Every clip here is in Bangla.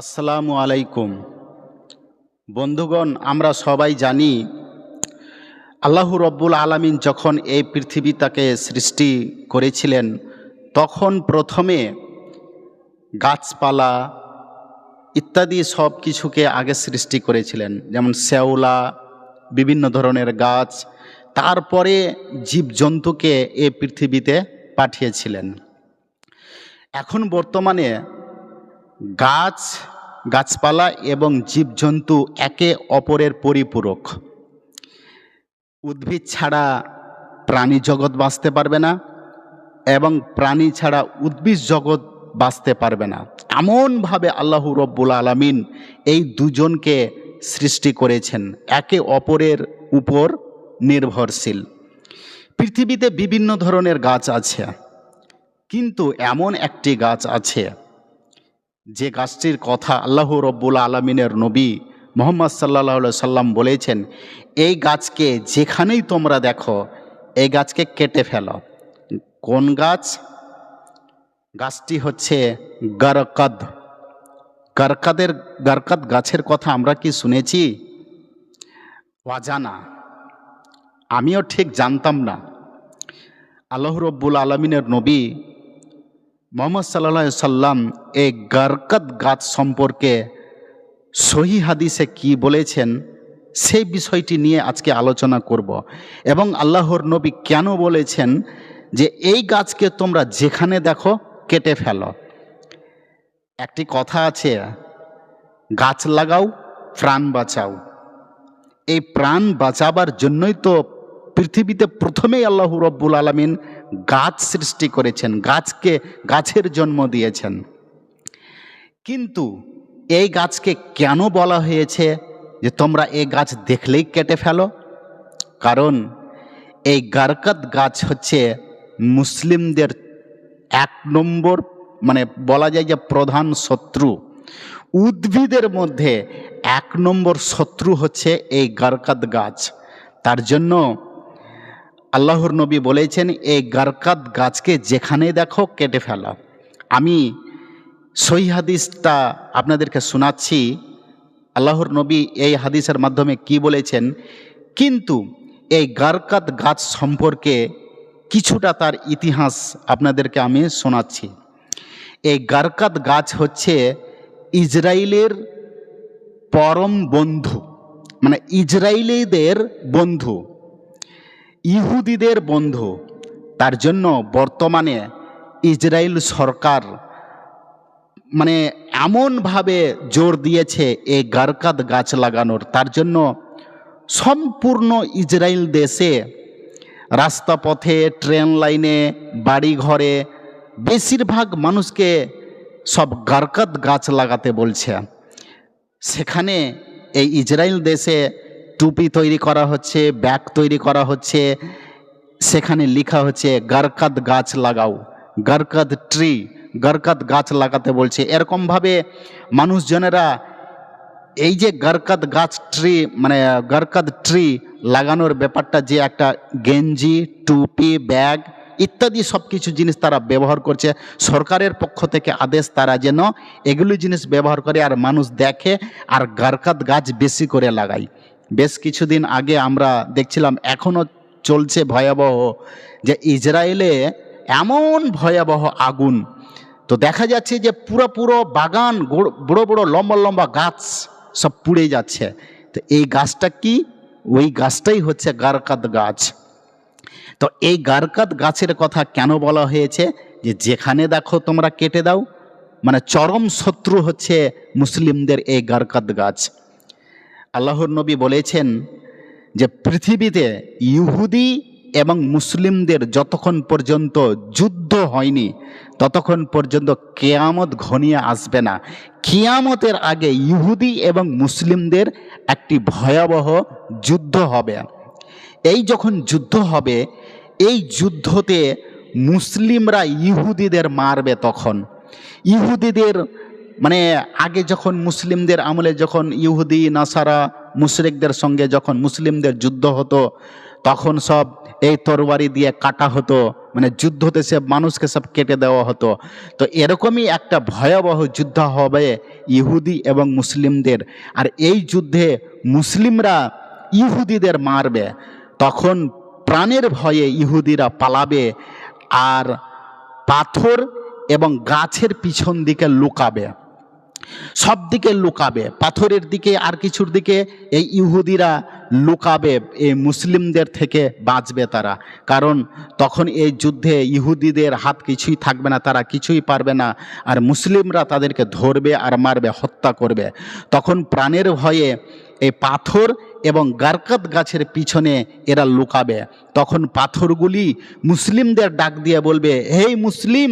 আসসালামু আলাইকুম। বন্ধুগণ, আমরা সবাই জানি আল্লাহ রব্বুল আলামিন যখন এই পৃথিবী তাকে সৃষ্টি করেছিলেন, তখন প্রথমে গাছপালা ইত্যাদি সব কিছুকে আগে সৃষ্টি করেছিলেন। যেমন শ্যাওলা, বিভিন্ন ধরনের গাছ, তারপরে জীবজন্তুকে এ পৃথিবীতে পাঠিয়েছিলেন। এখন বর্তমানে গাছ, গাছপালা এবং জীবজন্তু একে অপরের পরিপূরক। উদ্ভিদ ছাড়া প্রাণী জগৎ বাঁচতে পারবে না এবং প্রাণী ছাড়া উদ্ভিদ জগৎ বাঁচতে পারবে না। এমনভাবে আল্লাহ রব্বুল আলমিন এই দুজনকে সৃষ্টি করেছেন, একে অপরের উপর নির্ভরশীল। পৃথিবীতে বিভিন্ন ধরনের গাছ আছে, কিন্তু এমন একটি গাছ আছে যে গাছটির কথা আল্লাহ রব্বুল আলমিনের নবী মোহাম্মদ সাল্লাহ সাল্লাম বলেছেন, এই গাছকে যেখানেই তোমরা দেখো, এই গাছকে কেটে ফেলো। কোন গাছ? গাছটি হচ্ছে গরকদ। গরকাদের, গরকদ গাছের কথা আমরা কি শুনেছি? অজানা। আমিও ঠিক জানতাম না। আল্লাহ রব্বুল আলমিনের নবী মোহাম্মদ সাল্লা সাল্লাম এই গারকাত গাছ সম্পর্কে সহি হাদিসে কি বলেছেন, সেই বিষয়টি নিয়ে আজকে আলোচনা করব। এবং আল্লাহর নবী কেন বলেছেন যে এই গাছকে তোমরা যেখানে দেখো কেটে ফেলো। একটি কথা আছে, গাছ লাগাও, প্রাণ বাঁচাও। এই প্রাণ বাঁচাবার জন্যই তো পৃথিবীতে প্রথমেই আল্লাহ রব্বুল আলমিন গাছ সৃষ্টি করেছেন, গাছকে, গাছের জন্ম দিয়েছেন। কিন্তু এই গাছকে কেন বলা হয়েছে যে তোমরা এই গাছ দেখলেই কেটে ফেলো? কারণ এই গারকাত গাছ হচ্ছে মুসলিমদের এক নম্বর মানে বলা যায় যে প্রধান শত্রু। উদ্ভিদের মধ্যে এক নম্বর শত্রু হচ্ছে এই গারকাত গাছ। তার জন্য আল্লাহর নবী বলেছেন এই গারকাত গাছকে যেখানে দেখো কেটে ফেলা। আমি সই হাদিসটা আপনাদেরকে শোনাচ্ছি। আল্লাহর নবী এই হাদিসের মাধ্যমে কি বলেছেন, কিন্তু এই গারকাত গাছ সম্পর্কে কিছুটা তার ইতিহাস আপনাদেরকে আমি শোনাচ্ছি। এই গারকাত গাছ হচ্ছে ইসরায়েলের পরম বন্ধু মানে ইসরায়েলিদের বন্ধু। ইহুদিদের বন্ধু। তার জন্য বর্তমানে ইসরায়েল সরকার মানে এমনভাবে জোর দিয়েছে এই গারকাত গাছ লাগানোর। তার জন্য সম্পূর্ণ ইসরায়েল দেশে রাস্তা পথে ট্রেন লাইনে বাড়ি ঘরে বেশিরভাগ মানুষকে সব গারকাত গাছ লাগাতে বলছে। সেখানে এই ইসরায়েল দেশে টুপি তৈরি করা হচ্ছে, ব্যাগ তৈরি করা হচ্ছে, সেখানে লেখা হচ্ছে, গারকাত গাছ লাগাও, গারকাত ট্রি গারকাত গাছ লাগাতে বলছে। এরকমভাবে মানুষজনেরা এই যে গারকাত গাছ ট্রি মানে গারকাত ট্রি লাগানোর ব্যাপারটা যে একটা গেঞ্জি, টুপি, ব্যাগ ইত্যাদি সব কিছু জিনিস তারা ব্যবহার করছে। সরকারের পক্ষ থেকে আদেশ তারা যেন এগুলি জিনিস ব্যবহার করে আর মানুষ দেখে আর গারকাত গাছ বেশি করে লাগায়। বেশ কিছুদিন আগে আমরা দেখছিলাম এখনও চলছে ভয়াবহ যে ইসরায়েলে এমন ভয়াবহ আগুন। তো দেখা যাচ্ছে যে পুরো পুরো বাগান বড় বড় লম্বা লম্বা গাছ সব পুড়ে যাচ্ছে। তো এই গাছটা কি? ওই গাছটাই হচ্ছে গারকাত গাছ। তো এই গারকাত গাছের কথা কেন বলা হয়েছে? যে যেখানে দেখো তোমরা কেটে দাও মানে চরম শত্রু হচ্ছে মুসলিমদের এই গারকাত গাছ। আল্লাহর নবী বলেছেন যে পৃথিবীতে ইহুদি এবং মুসলিমদের যতক্ষণ পর্যন্ত যুদ্ধ হয়নি, ততক্ষণ পর্যন্ত কেয়ামত ঘনিয়ে আসবে না। কেয়ামতের আগে ইহুদি এবং মুসলিমদের একটি ভয়াবহ যুদ্ধ হবে। এই যখন যুদ্ধ হবে, এই যুদ্ধতে মুসলিমরা ইহুদিদের মারবে তখন। ইহুদিদের মানে আগে যখন মুসলিমদের আমলে যখন ইহুদি, নাসারা, মুশরিকদের সঙ্গে যখন মুসলিমদের যুদ্ধ হতো, তখন সব এই তরবারি দিয়ে কাটা হতো মানে যুদ্ধতে সে মানুষকে সব কেটে দেওয়া হতো। তো এরকমই একটা ভয়াবহ যুদ্ধ হবে ইহুদি এবং মুসলিমদের। আর এই যুদ্ধে মুসলিমরা ইহুদিদের মারবে, তখন প্রাণের ভয়ে ইহুদিরা পালাবে আর পাথর এবং গাছের পিছন দিকে লুকাবে। সব দিকে লুকাবে, পাথরের দিকে আর কিছুর দিকে এই ইহুদিরা লুকাবে, এই মুসলিমদের থেকে বাঁচবে তারা। কারণ তখন এই যুদ্ধে ইহুদিদের হাত কিছুই থাকবে না, তারা কিছুই পারবে না। আর মুসলিমরা তাদেরকে ধরবে আর মারবে, হত্যা করবে। তখন প্রাণের ভয়ে এই পাথর এবং গারকাত গাছের পিছনে এরা লুকাবে। তখন পাথরগুলি মুসলিমদের ডাক দিয়ে বলবে হেই মুসলিম,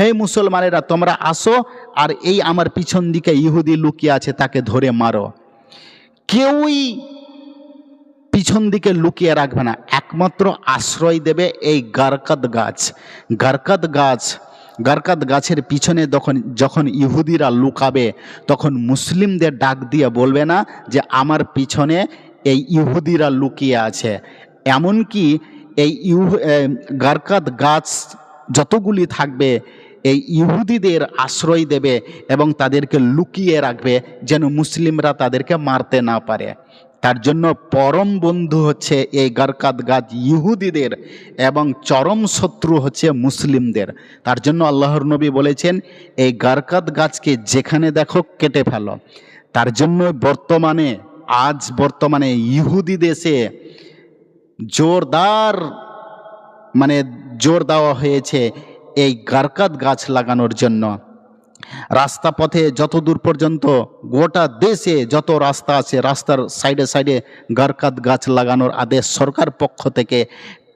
হে মুসলমানেরা, তোমরা আসো আর এই আমার পিছন দিকে ইহুদি লুকিয়ে আছে, তাকে ধরে মারো। কেউই পিছন দিকে লুকিয়ে রাখবে না, একমাত্র আশ্রয় দেবে এই গারকাত গাছ। গারকাত গাছ, গারকাত গাছের পিছনে যখন যখন ইহুদিরা লুকাবে, তখন মুসলিমদের ডাক দিয়ে বলবে না যে, আমার পিছনে এই ইহুদিরা লুকিয়ে আছে। এমনকি এই ইহু গারকাত গাছ যতগুলি থাকবে, এই ইহুদিদের আশ্রয় দেবে এবং তাদেরকে লুকিয়ে রাখবে যেন মুসলিমরা তাদেরকে মারতে না পারে। তার জন্য পরম বন্ধু হচ্ছে এই গারকাত গাছ ইহুদিদের এবং চরম শত্রু হচ্ছে মুসলিমদের। তার জন্য আল্লাহর নবী বলেছেন, এই গারকাত গাছকে যেখানে দেখো কেটে ফেলো। তার জন্য বর্তমানে আজ বর্তমানে ইহুদি দেশে জোরদার মানে জোর দেওয়া হয়েছে এই গারকাত গাছ লাগানোর জন্য। রাস্তা পথে যত দূর পর্যন্ত গোটা দেশে যত রাস্তা আছে, রাস্তার সাইডে সাইডে গারকাত গাছ লাগানোর আদেশ সরকার পক্ষ থেকে,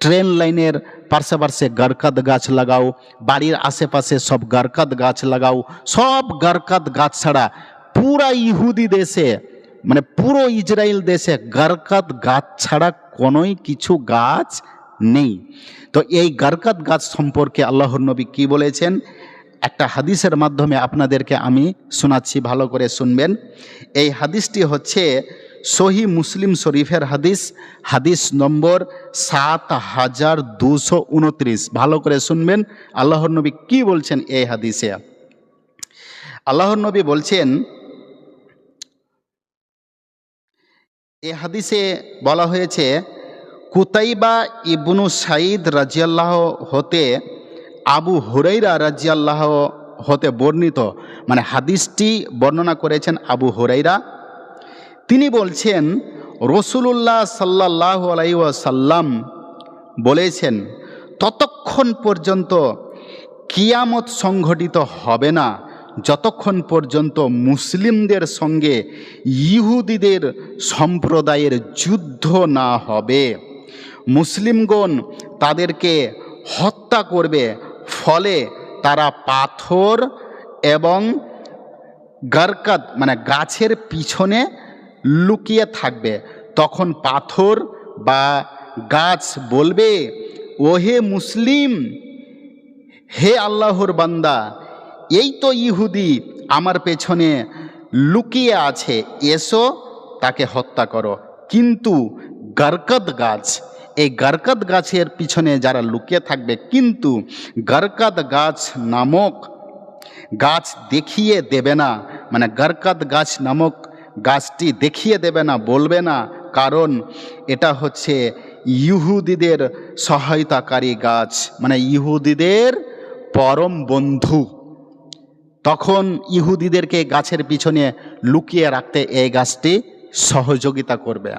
ট্রেন লাইনের পার্শ্বে পার্শ্বে গারকাত গাছ লাগাও, বাড়ির আশেপাশে সব গারকাত গাছ লাগাও, সব গারকাত গাছ ছাড়া পুরা ইহুদি দেশে মানে পুরো ইসরায়েল দেশে গারকাত গাছ ছাড়া কোনোই কিছু গাছ নেই। তো এই গারকাত গাছ সম্পর্কে আল্লাহর নবী কি বলেছেন? একটা হাদিসের মাধ্যমে আপনাদেরকে আমি শোনাচ্ছি, ভালো করে শুনবেন। এই হাদিসটি হচ্ছে সহি মুসলিম শরীফের হাদিস হাদিস নম্বর সাত হাজার দুশো উনত্রিশ। ভালো করে শুনবেন, আল্লাহর নবী কি বলছেন এই হাদিসে? আল্লাহর নবী বলছেন এ হাদিসে বলা হয়েছে, কুতাইবা ইবনু সাঈদ রাজিয়াল্লাহ হতে আবু হুরাইরা রাজিয়াল্লাহ হতে বর্ণিত। মানে হাদিসটি বর্ণনা করেছেন আবু হুরাইরা। তিনি বলছেন, রসুলুল্লাহ সাল্লাহ আলাইসাল্লাম বলেছেন, ততক্ষণ পর্যন্ত কিয়ামত সংঘটিত হবে না। যতক্ষণ পর্যন্ত মুসলিমদের সঙ্গে ইহুদিদের সম্প্রদায়ের যুদ্ধ না হবে, মুসলিমগণ তাদেরকে হত্যা করবে, ফলে তারা পাথর এবং গারকাত মানে গাছের পিছনে লুকিয়ে থাকবে। তখন পাথর বা গাছ বলবে, ওহে মুসলিম, হে আল্লাহর বান্দা এই তো ইহুদি আমার পেছনে লুকিয়ে আছে, এসো তাকে হত্যা করো। কিন্তু গারকাত গাছ, এই গারকাত গাছের পিছনে যারা লুকিয়ে থাকবে, কিন্তু গারকাত গাছ নামক গাছ দেখিয়ে দেবে না মানে গারকাত গাছ নামক গাছটি দেখিয়ে দেবে না, বলবে না, কারণ এটা হচ্ছে ইহুদিদের সহায়তাকারী গাছ মানে ইহুদিদের পরম বন্ধু। তখন ইহুদিদেরকে গাছের পিছনে লুকিয়ে রাখতে এই গাছটি সহযোগিতা করবে।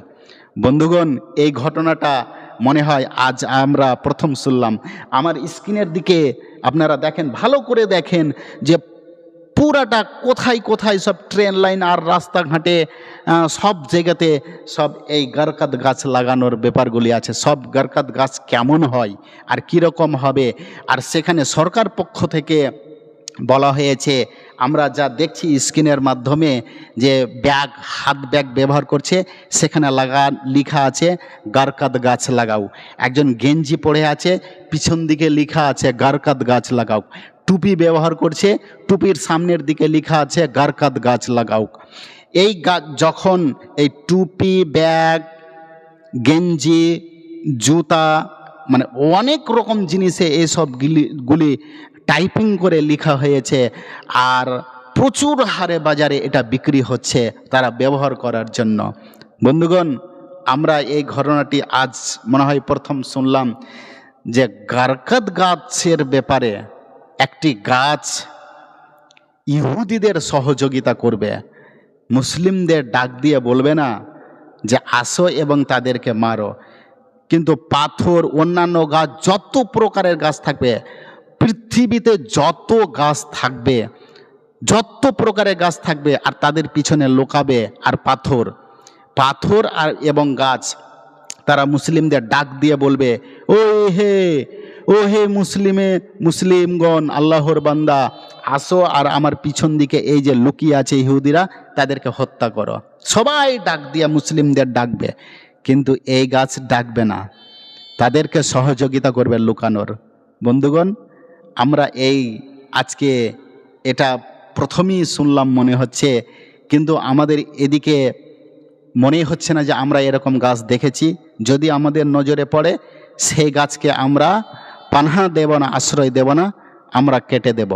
বন্ধুগণ, এই ঘটনাটা মনে হয় আজ আমরা প্রথম শুনলাম। আমার স্ক্রিনের দিকে আপনারা দেখেন, ভালো করে দেখেন যে পুরাটা কোথায় কোথায় সব ট্রেন লাইন আর রাস্তাঘাটে সব জায়গাতে সব এই গারকাত গাছ লাগানোর ব্যাপারগুলি আছে। সব গারকাত গাছ কেমন হয় আর কীরকম হবে? আর সেখানে সরকার পক্ষ থেকে বলা হয়েছে, আমরা যা দেখছি স্ক্রিনের মাধ্যমে যে ব্যাগ, হাত ব্যাগ ব্যবহার করছে, সেখানে লাগা, লিখা আছে গারকাত গাছ লাগাও। একজন গেঞ্জি পড়ে আছে, পিছন দিকে লিখা আছে গারকাত গাছ লাগাও। টুপি ব্যবহার করছে, টুপির সামনের দিকে লিখা আছে গারকাত গাছ লাগাও। এই যখন এই টুপি, ব্যাগ, গেঞ্জি, জুতা মানে অনেক রকম জিনিসে এইসব গুলি টাইপিং করে লেখা হয়েছে, আর প্রচুর হারে বাজারে এটা বিক্রি হচ্ছে তারা ব্যবহার করার জন্য। বন্ধুগণ, আমরা এই ঘটনাটি আজ মনে হয় প্রথম শুনলাম যে গারকাত গাছের ব্যাপারে একটি গাছ ইহুদিদের সহযোগিতা করবে। মুসলিমদের ডাক দিয়ে বলবে না যে আসো এবং তাদেরকে মারো। কিন্তু পাথর, অন্যান্য গাছ, যত প্রকারের গাছ থাকবে, পৃথিবীতে যত গাছ থাকবে, যত প্রকারের গাছ থাকবে, আর তাদের পিছনে লোকাবে আর পাথর। পাথর আর এবং গাছ, তারা মুসলিমদের ডাক দিয়ে বলবে ও হে ও হে মুসলিমে, মুসলিমগণ, আল্লাহর বান্দা, আসো আর আমার পিছন দিকে এই যে লুকিয়ে আছে ইহুদিরা, তাদেরকে হত্যা করো। সবাই ডাক দিয়ে মুসলিমদের ডাকবে। কিন্তু এই গাছ ডাকবে না। তাদেরকে সহযোগিতা করবে লুকানোর। বন্ধুগণ, আমরা এই আজকে এটা প্রথমেই শুনলাম মনে হচ্ছে, কিন্তু আমাদের এদিকে মনেই হচ্ছে না যে আমরা এরকম গাছ দেখেছি। যদি আমাদের নজরে পড়ে, সেই গাছকে আমরা পানহা দেব না, আশ্রয় দেব না, আমরা কেটে দেব।